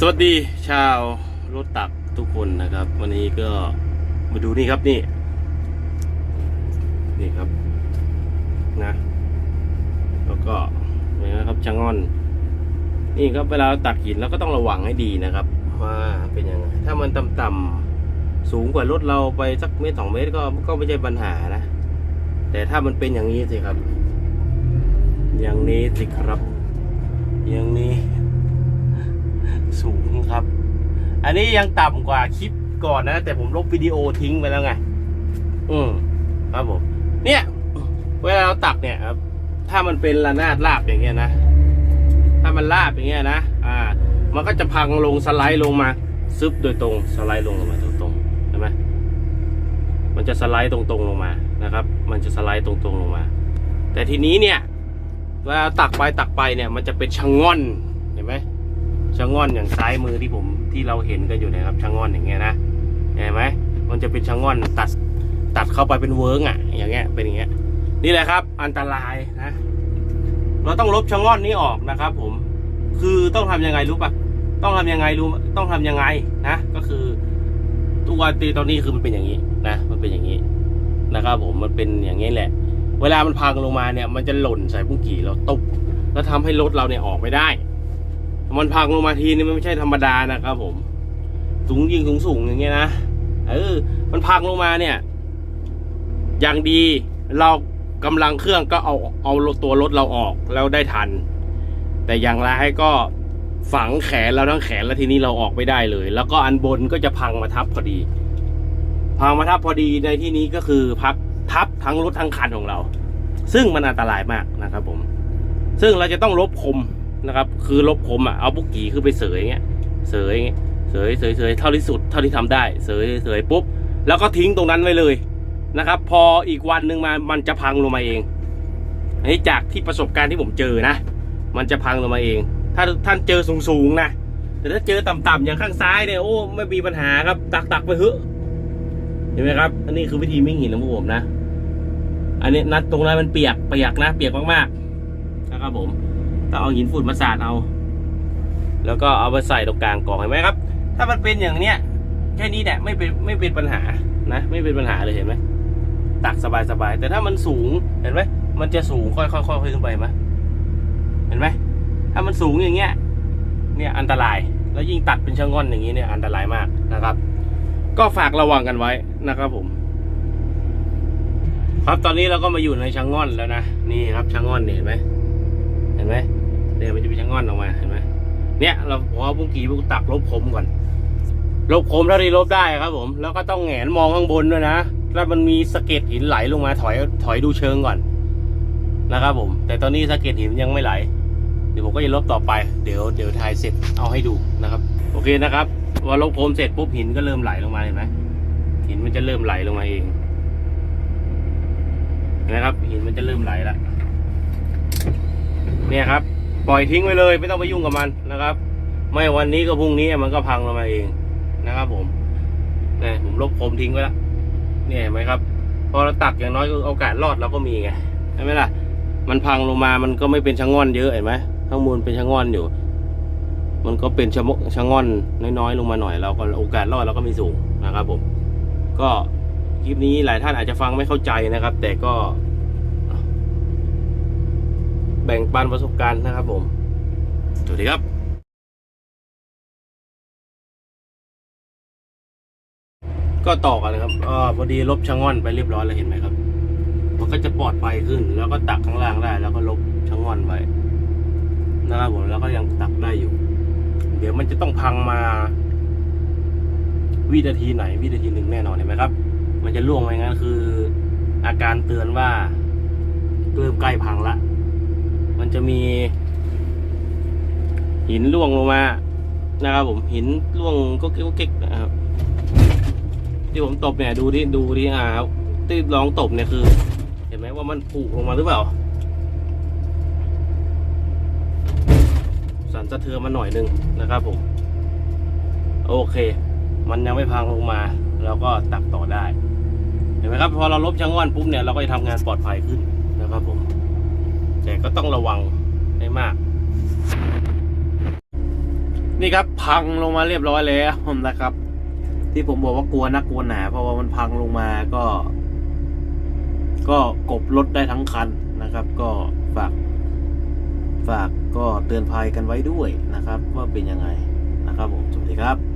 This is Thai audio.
สวัสดีชาวรถตักทุกคนนะครับ วันนี้ก็มาดูนี่ครับนี่ นี่ครับนะ แล้วก็นี่นะครับชะง่อน นี่ครับเวลาเราตักหินเราก็ต้องระวังให้ดีนะครับว่าเป็นยังไงถ้ามันต่ำๆสูงกว่ารถเราไปสักเมตรสองเมตรก็ก็ไม่ใช่ปัญหานะ แต่ถ้ามันเป็นอย่างนี้สิครับ อย่างนี้สิครับ อย่างนี้ สูงครับ อันนี้ยังต่ำกว่าคลิปก่อนนะ แต่ผมลบวิดีโอทิ้งไปแล้วไง อืมครับผม เนี่ย เวลาเราตักเนี่ยครับ ถ้ามันเป็นระนาดราบอย่างเงี้ยนะ ถ้ามันราบอย่างเงี้ยนะ อ่า มันก็จะพังลงสไลด์ลงมา ซึบโดยตรงสไลด์ลงลงมาตรงๆใช่ไหมมันจะสไลด์ตรงๆลงมานะครับ มันจะสไลด์ตรงๆลงมา แต่ทีนี้เนี่ยเวลาตักไปตักไปเนี่ย มันจะเป็นชะง่อนะง่อนอย่างซ้ายมือที่ผมที่เราเห็นกันอยู่นะครับชะง่อนอย่างเงี้ยนะเห็นไหมมันจะเป็นชะง่อนตัดตัดเข้าไปเป็นเวิร์กอะ อย่างเงี้ยเป็นอย่างเงี้ย นี่แหละครับ อันตรายนะ เราต้องลบชะง่อนนี้ออกนะครับ ผม คือต้องทำยังไงรู้ปะต้องทำยังไงรู้ ต้องทำยังไงนะ ก็คือตัวตีตอนนี้คือมันเป็นอย่างนี้นะ มันเป็นอย่างนี้นะครับผม มันเป็นอย่างนี้แหละ เวลามันพังลงมาเนี่ย มันจะหล่นใส่ปุ้งกี่เราตกแล้วทำให้รถเราเนี่ยออกไม่ได้ มันพังลงมาทีนี่มันไม่ใช่ธรรมดานะครับผม สูงยิงสูงสูงอย่างเงี้ยนะเออ มันพังลงมาเนี่ย อย่างดีเรากำลังเครื่องก็เอาเอาตัวรถเราออกแล้วได้ทัน แต่อย่างไรก็ฝังแขนเราทั้งแขนแล้วทีนี้เราออกไม่ได้เลย แล้วก็อันบนก็จะพังมาทับพอดี พังมาทับพอดีในที่นี้ก็คือพักทับทั้งรถทั้งคันของเรา ซึ่งมันอันตรายมากนะครับผม ซึ่งเราจะต้องลบคม นะครับ คือลบคมอะเอาบุกกี้คือไปเสยอย่างเงี้ยเสยอย่างเงี้ยเสยเสยเสยเท่าที่สุดเท่าที่ทำได้เสยเสยปุ๊บ แล้วก็ทิ้งตรงนั้นไว้เลยนะครับ พออีกวันหนึ่งมามันจะพังลงมาเองอันนี้จากที่ประสบการณ์ที่ผมเจอนะ มันจะพังลงมาเอง ถ้าท่านเจอสูงๆนะแต่ถ้าเจอต่ำๆอย่างข้างซ้ายเนี่ยโอ้ไม่มีปัญหาครับ ตักตักไปเถอะเห็นไหมครับ อันนี้คือวิธีมิ่งหินของผมนะ อันนี้นัดตรงนั้นมันเปียกเปียกนะ เปียกมากๆนะครับผม ต้องเอาหินฝุ่นมาสาดเอา แล้วก็เอาไปใส่ตรงกลางกล่องเห็นไหมครับ ถ้ามันเป็นอย่างเนี้ยแค่นี้เนี่ยไม่เป็นไม่เป็นปัญหานะ ไม่เป็นปัญหาเลยเห็นไหมตักสบายสบายแต่ถ้ามันสูงเห็นไหมมันจะสูงค่อยๆค่อยๆขึ้นไปไหมเห็นไหมถ้ามันสูงอย่างเงี้ย เนี่ยอันตรายแล้วยิ่งตัดเป็นชะง่อนอย่างนี้เนี่ยอันตรายมากนะครับ ก็ฝากระวังกันไว้นะครับผม ครับตอนนี้เราก็มาอยู่ในชะง่อนแล้วนะนี่ครับชะง่อนเนี่ยเห็นไหมเห็นไหม เนี่ยมันจะเป็นชะง่อนออกมาเห็นไหมเนี่ยเราพอพุ่งกี่พุ่งตักลบคมก่อนลบคมเท่าที่ลบได้ครับ ผม แล้วก็ต้องแหงนมองข้างบนด้วยนะแล้วมันมีสะเก็ดหินไหลลงมาถอยถอยดูเชิงก่อนนะครับผม แต่ตอนนี้สะเก็ดหินยังไม่ไหล เดี๋ยวผมก็จะลบต่อไป เดี๋ยวเดี๋ยวถ่ายเสร็จเอาให้ดูนะครับ โอเคนะครับพอลบคมเสร็จปุ๊บหินก็เริ่มไหลลงมาเห็นไหมหินมันจะเริ่มไหลลงมาเองนะครับหินมันจะเริ่มไหลแล้วเนี่ยครับ ปล่อยทิ้งไว้เลย ไม่ต้องไปยุ่งกับมันนะครับ ไม่วันนี้ก็พรุ่งนี้มันก็พังลงมาเองนะครับ ผมเนี่ยผมลบคมทิ้งไว้แล้วเนี่ยเห็นไหมครับ พอเราตักอย่างน้อยก็โอกาสรอดเราก็มีไงใช่ไหมล่ะ มันพังลงมามันก็ไม่เป็นชะง่อนเยอะเห็นไหมข้างบนเป็นชะง่อนอยู่ มันก็เป็นชะมกชะง่อนน้อยๆลงมาหน่อยเราก็โอกาสรอดเราก็มีสูงนะครับ ผม ก็คลิปนี้หลายท่านอาจจะฟังไม่เข้าใจนะครับ แต่ก็ แบ่งปันประสบการณ์นะครับผมสวัสดีครับก็ต่อกันนะครับอพอดีลบชะง่อนไปเรียบร้อยแล้วเห็นไหมครับ มันก็จะปลอดภัยขึ้น แล้วก็ตักข้างล่างได้ แล้วก็ลบชะง่อนไว้นะครับผม แล้วก็ยังตักได้อยู่ เดี๋ยวมันจะต้องพังมา วินาทีไหน วินาทีหนึ่งแน่นอนเห็นไหมครับ มันจะล่วงไปงั้นคือ อาการเตือนว่าเริ่มใกล้พังละ มันจะมี หินล่วงลงมา นะครับผมหินล่วงก็เก๊กก็เก๊กนะครับที่ผมตบเนี่ยดูดิดูดิอ่าที่ลองตบเนี่ยคือ เห็นไหมว่ามันผุลงมาหรือเปล่า สั่นสะเทือนมาหน่อยหนึงนะครับผม โอเค มันยังไม่พังลงมาเราก็ตักต่อได้ เห็นไหมครับ พอเราลบชะง่อนปุ๊บเนี่ยเราก็จะทำงานปลอดภัยขึ้นนะครับผม แต่ก็ต้องระวังให้มาก นี่ครับพังลงมาเรียบร้อยแล้วนะครับ ที่ผมบอกว่ากลัวนักกลัวหนา เพราะว่ามันพังลงมาก็ ก็กบรถได้ทั้งคันนะครับ ก็ฝาก ฝากก็เตือนภัยกันไว้ด้วยนะครับ ว่าเป็นยังไงนะครับผมสวัสดีครับ